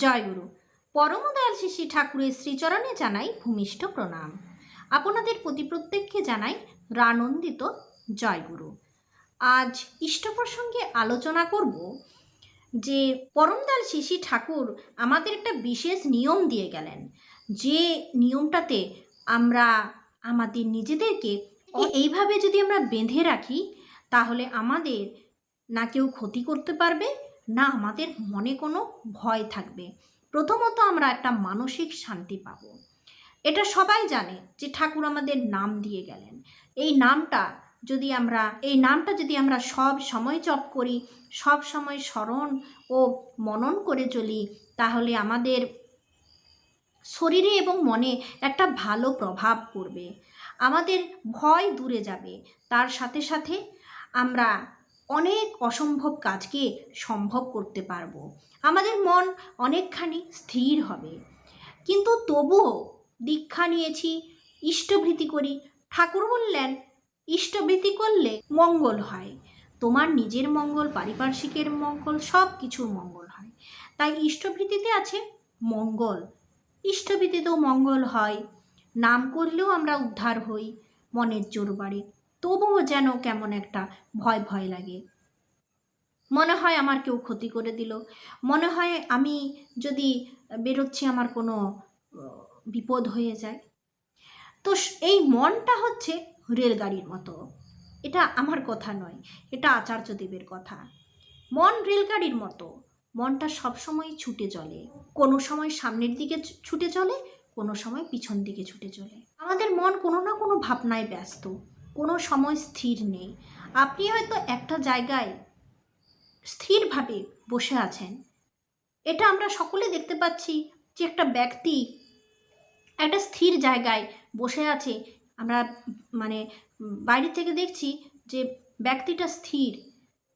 জয়গুরু। পরমদয়াল শিশি ঠাকুরের শ্রীচরণে জানাই ভূমিষ্ঠ প্রণাম। আপনাদের প্রতি প্রত্যেককে জানাই রানন্দিত জয়গুরু। আজ ইষ্ট প্রসঙ্গে আলোচনা করব যে পরমদয়াল শিশি ঠাকুর আমাদের একটা বিশেষ নিয়ম দিয়ে গেলেন। যে নিয়মটাতে আমরা আমাদের নিজেদেরকে এইভাবে যদি আমরা বেঁধে রাখি তাহলে আমাদের না কেউ ক্ষতি করতে পারবে না আমাদের মনে কোনো ভয় থাকবে। প্রথমত আমরা একটা মানসিক শান্তি পাব। এটা সবাই জানে যে ঠাকুর আমাদের নাম দিয়ে গেলেন। এই নামটা যদি আমরা, এই নামটা যদি আমরা সব সময় জপ করি, সব সময় স্মরণ ও মনন করে চলি, তাহলে আমাদের শরীরে এবং মনে একটা ভালো প্রভাব পড়বে। আমাদের ভয় দূরে যাবে। তার সাথে সাথে আমরা অনেক অসম্ভব কাজকে সম্ভব করতে পারব। আমাদের মন অনেকখানি স্থির হবে। কিন্তু তবুও দীক্ষা নিয়েছি, ইষ্টভৃতি করি। ঠাকুর বললেন, ইষ্টভৃতি করলে মঙ্গল হয়। তোমার নিজের মঙ্গল, পারিপার্শ্বিকের মঙ্গল সব কিছুর মঙ্গল হয়। তাই ইষ্টভৃতিতে আছে মঙ্গল। ইষ্টভৃতিতেও মঙ্গল হয়। নাম করলেও আমরা উদ্ধার হই মনের জোর বাড়ে তবুও যেন কেমন একটা ভয় ভয় লাগে। মনে হয় আমার কেউ ক্ষতি করে দিল। মনে হয় আমি যদি বেরোচ্ছি আমার কোনো বিপদ হয়ে যায়। তো এই মনটা হচ্ছে রেলগাড়ির মতো। এটা আমার কথা নয়, এটা আচার্যদেবের কথা। মন রেলগাড়ির মতো। মনটা সবসময় ছুটে চলে। কোনো সময় সামনের দিকে ছুটে চলে, কোনো সময় পিছন দিকে ছুটে চলে। আমাদের মন কোনো না কোনো ভাবনায় ব্যস্ত। কোনো সময় স্থির নেই। আপনি হয়তো একটা জায়গায় স্থিরভাবে বসে আছেন। এটা আমরা সকলে দেখতে পাচ্ছি যে একটা ব্যক্তি একটা স্থির জায়গায় বসে আছে। আমরা মানে বাইরে থেকে দেখছি যে ব্যক্তিটা স্থির,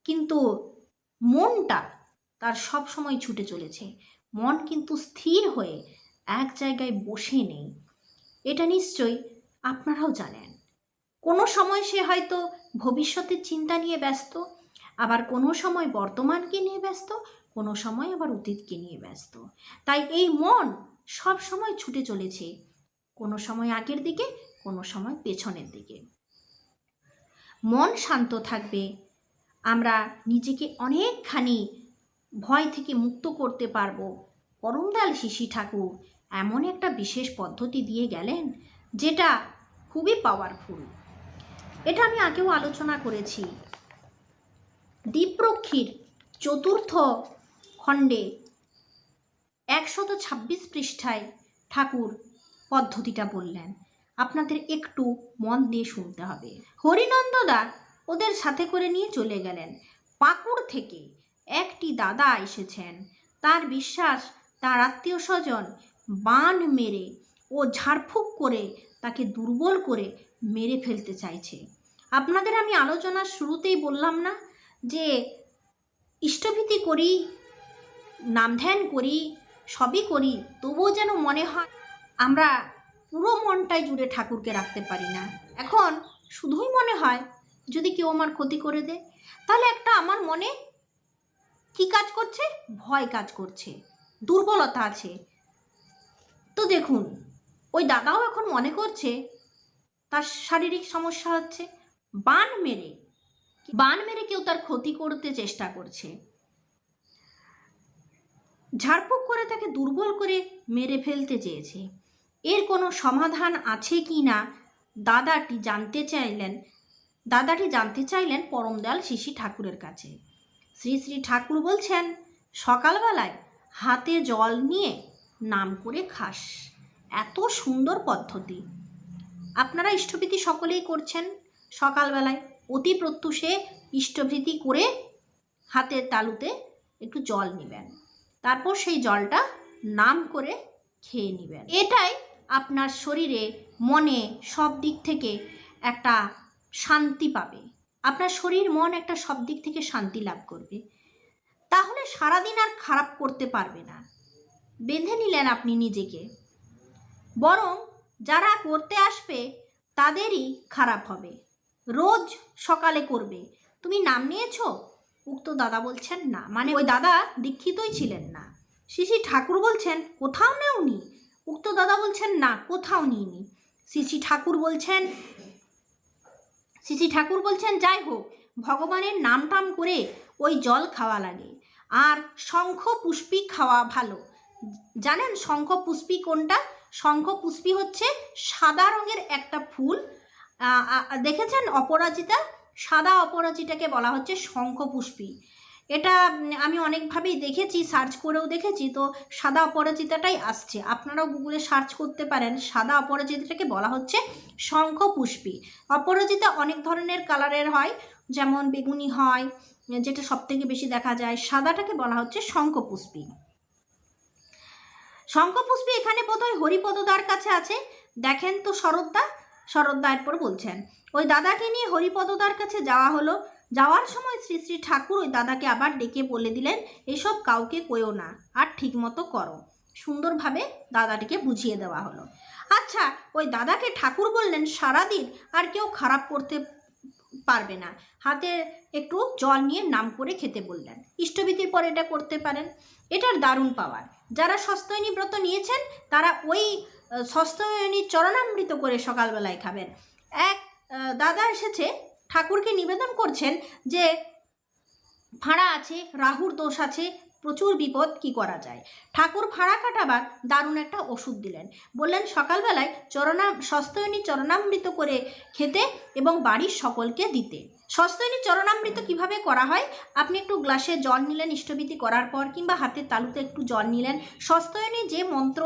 কিন্তু মনটা তার সব সময় ছুটে চলেছে। মন কিন্তু স্থির হয়ে এক জায়গায় বসে নেই। এটা নিশ্চয়ই আপনারাও জানেন। কোনো সময় সে হয়তো ভবিষ্যতের চিন্তা নিয়ে ব্যস্ত, আবার কোনো সময় বর্তমানকে নিয়ে ব্যস্ত, কোনো সময় আবার অতীতকে নিয়ে ব্যস্ত। তাই এই মন সব সময় ছুটে চলেছে, কোনো সময় আগের দিকে, কোনো সময় পেছনের দিকে। মন শান্ত থাকবে, আমরা নিজেকে অনেকখানি ভয় থেকে মুক্ত করতে পারব। পরমদাল শিশি ঠাকুর এমন একটা বিশেষ পদ্ধতি দিয়ে গেলেন, যেটা খুবই পাওয়ারফুল এটা আমি আগেও আলোচনা করেছি। দ্বীপরক্ষীর চতুর্থ খণ্ডে একশত ছাব্বিশ পৃষ্ঠায় ঠাকুর পদ্ধতিটা বললেন। আপনাদের একটু মন দিয়ে শুনতে হবে। হরিনন্দদা ওদের সাথে করে নিয়ে চলে গেলেন। পাকুড় থেকে একটি দাদা এসেছেন। তার বিশ্বাস, তার আত্মীয় স্বজন বান মেরে ও ঝাড়ফুঁক করে তাকে দুর্বল করে মেরে ফেলতে চাইছে। আপনাদের আমি আলোচনার শুরুতেই বললাম না যে ইষ্টভীতি করি, নাম ধ্যান করি, সবই করি, তবুও যেন মনে হয় আমরা পুরো মনটাই জুড়ে ঠাকুরকে রাখতে পারি না। এখন শুধুই মনে হয় যদি কেউ আমার ক্ষতি করে দেয়, তাহলে একটা আমার মনে কি কাজ করছে? ভয় কাজ করছে, দুর্বলতা আছে। তো দেখুন, ওই দাদাও এখন মনে করছে তার শারীরিক সমস্যা হচ্ছে। বান মেরে বান মেরে কেউ তার ক্ষতি করতে চেষ্টা করছে। ঝাড়ফুঁক করে তাকে দুর্বল করে মেরে ফেলতে চেয়েছে। এর কোনো সমাধান আছে কি না? দাদাটি জানতে চাইলেন। দাদাটি জানতে চাইলেন পরমদয়াল শিশি ঠাকুরের কাছে। শ্রী শ্রী ঠাকুর বলছেন, সকালবেলায় হাতে জল নিয়ে নাম করে খাস। এত সুন্দর পদ্ধতি। আপনারা ইষ্টভীতি সকলেই করছেন সকালবেলায়। অতি প্রত্যুষে ইষ্টভৃতি করে হাতের তালুতে একটু জল নেবেন। তারপর সেই জলটা নাম করে খেয়ে নেবেন। এটাই আপনার শরীরে, মনে সব দিক থেকে একটা শান্তি পাবে। আপনার শরীর, মন একটা সব দিক থেকে শান্তি লাভ করবে। তাহলে সারাদিন আর খারাপ করতে পারবে না। বেঁধে নিলেন আপনি নিজেকে। বরং যারা করতে আসবে, তাদেরই খারাপ হবে। রোজ সকালে করবে। তুমি নাম নিয়েছো? উক্ত দাদা বলছেন, না। মানে ওই দাদা দীক্ষিতই ছিলেন না। শিশি ঠাকুর বলছেন, কোথাও নেওনি? উক্ত দাদা বলছেন, না, কোথাও নিইনি। শিশি ঠাকুর বলছেন শিশি ঠাকুর বলছেন, যাই হোক, ভগবানের নাম টাম করে ওই জল খাওয়া লাগে। আর শঙ্খ পুষ্পি খাওয়া ভালো। জানেন শঙ্খ পুষ্পি কোনটা? শঙ্খ পুষ্পি হচ্ছে সাদা রঙের একটা ফুল। দেখেছেন অপরাজিতা? সাদা অপরাজিতাকে বলা হচ্ছে শঙ্খ পুষ্পী। এটা আমি অনেকভাবেই দেখেছি, সার্চ করেও দেখেছি, তো সাদা অপরাজিতাটাই আসছে। আপনারাও গুগলে সার্চ করতে পারেন, সাদা অপরাজিতাটাকে বলা হচ্ছে শঙ্খ পুষ্পী। অপরাজিতা অনেক ধরনের কালারের হয়, যেমন বেগুনি হয়, যেটা সব থেকে বেশি দেখা যায়। সাদাটাকে বলা হচ্ছে শঙ্খ পুষ্পী। শঙ্খপুষ্পী এখানে বোধহয় হরিপদদার কাছে আছে। দেখেন তো শরৎদা। শরৎদা এরপর বলছেন, ওই দাদাকে নিয়ে হরিপদদার কাছে যাওয়া হলো। যাওয়ার সময় শ্রী শ্রী ঠাকুর ওই দাদাকে আবার ডেকে বলে দিলেন, এসব কাউকে কইও না, আর ঠিকমতো করো। সুন্দরভাবে দাদাটিকে বুঝিয়ে দেওয়া হলো। আচ্ছা ওই দাদাকে ঠাকুর বললেন সারাদিন, আর কেউ খারাপ করতে পারবে না। হাতে একটু জল নিয়ে নাম করে খেতে বললেন। ইষ্টবিধির পর এটা করতে পারেন। এটার দারুণ পাওয়ার। যারা সস্তায়নী ব্রত নিয়েছেন, তারা ওই সস্তায়নী চরণামৃত করে সকালবেলায় খাবেন। এক দাদা এসেছে, ঠাকুরকে নিবেদন করছেন যে, ভাড়া আছে, রাহুর দোষ আছে প্রচুর বিপদ কি করা যায়? ঠাকুর ফাঁড়া কাটাবার দারুণ একটা ওষুধ দিলেন। বললেন, সকালবেলায় চরণা, সস্তয়নী চরণামৃত করে খেতে এবং বাড়ির সকলকে দিতে। সস্তয়নী চরণামৃত কীভাবে করা হয়? আপনি একটু গ্লাসে জল নিলেন, ইষ্টভীতি করার পর, কিংবা হাতের তালুতে একটু জল নিলেন। সস্তয়নী যে মন্ত্র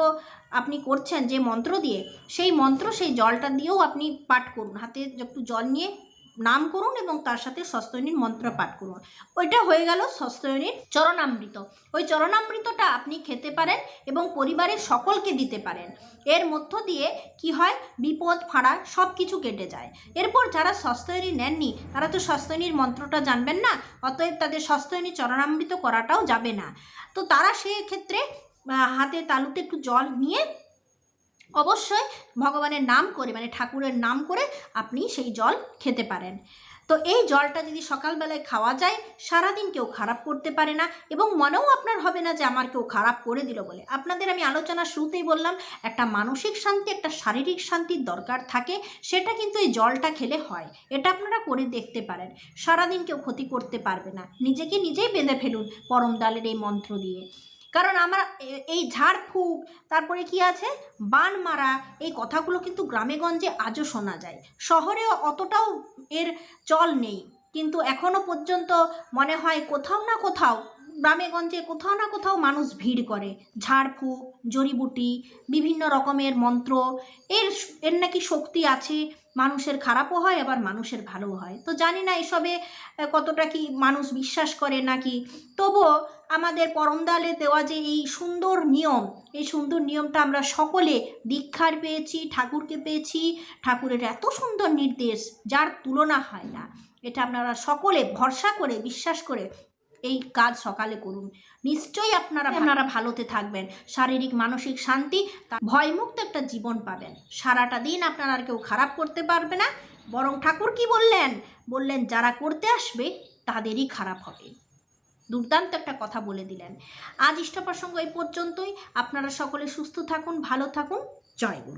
আপনি করছেন, যে মন্ত্র দিয়ে, সেই মন্ত্র সেই জলটা দিয়েও আপনি পাঠ করুন। হাতে একটু জল নিয়ে নাম করুন এবং তার সাথে সস্তয়নীর মন্ত্র পাঠ করুন। ওইটা হয়ে গেল সস্তয়নীর চরণামৃত। ওই চরণামৃতটা আপনি খেতে পারেন এবং পরিবারের সকলকে দিতে পারেন। এর মধ্য দিয়ে কি হয়? বিপদ, ফাঁড়া সব কিছু কেটে যায়। এরপর যারা সস্তয়নী নেননি, তারা তো সস্তয়নীর মন্ত্রটা জানবেন না, অতএব তাদের সস্তয়নী চরণামৃত করাটাও যাবে না। তো তারা সেক্ষেত্রে হাতে তালুতে একটু জল নিয়ে অবশ্যই ভগবানের নাম করে মানে ঠাকুরের নাম করে আপনি সেই জল খেতে পারেন। তো এই জলটা যদি সকালবেলায় খাওয়া যায়, সারাদিন কেউ খারাপ করতে পারে না এবং মনেও আপনার হবে না যে আমার কেউ খারাপ করে দিল বলে। আপনাদের আমি আলোচনা শুরুতেই বললাম, একটা মানসিক শান্তি, একটা শারীরিক শান্তির দরকার থাকে, সেটা কিন্তু এই জলটা খেলে হয়। এটা আপনারা করে দেখতে পারেন। সারাদিন কেউ ক্ষতি করতে পারবে না। নিজেকে নিজেই বেঁধে ফেলুন পরম ডালের এই মন্ত্র দিয়ে। কারণ আমরা এই ঝাড়ফুঁক তারপরে কি আছে? বান মারা, এই কথাগুলো কিন্তু গ্রামেগঞ্জে আজও শোনা যায়। শহরেও অতটাও এর চল নেই। কিন্তু এখনও পর্যন্ত মনে হয় কোথাও না কোথাও গ্রামেগঞ্জে কোথাও না কোথাও মানুষ ভিড় করে। ঝাড়ফুঁক জড়িবুটি, বিভিন্ন রকমের মন্ত্র, এর এর নাকি শক্তি আছে। মানুষের খারাপও হয়, আবার মানুষের ভালোও হয়। তো জানি না এসবে কতটা কি মানুষ বিশ্বাস করে নাকি? তবুও আমাদের পরমদালে দেওয়া যে এই সুন্দর নিয়ম, এই সুন্দর নিয়মটা আমরা সকলে দীক্ষার পেয়েছি, ঠাকুরকে পেয়েছি, ঠাকুরের এত সুন্দর নির্দেশ, যার তুলনা হয় না। এটা আপনারা সকলে ভরসা করে, বিশ্বাস করে এই কাজ সকালে করুন। নিশ্চয়ই আপনারা আপনারা ভালোতে থাকবেন। শারীরিক, মানসিক শান্তি, তা- ভয়মুক্ত একটা জীবন পাবেন। সারাটা দিন আপনারা আর কেউ খারাপ করতে পারবে না। বরং ঠাকুর কি বললেন? বললেন, যারা করতে আসবে, তাদেরই খারাপ হবে। দুর্দান্ত একটা কথা বলে দিলেন। আজ ইষ্ট প্রসঙ্গ এই পর্যন্তই। আপনারা সকলে সুস্থ থাকুন, ভালো থাকুন। জয় গুরু।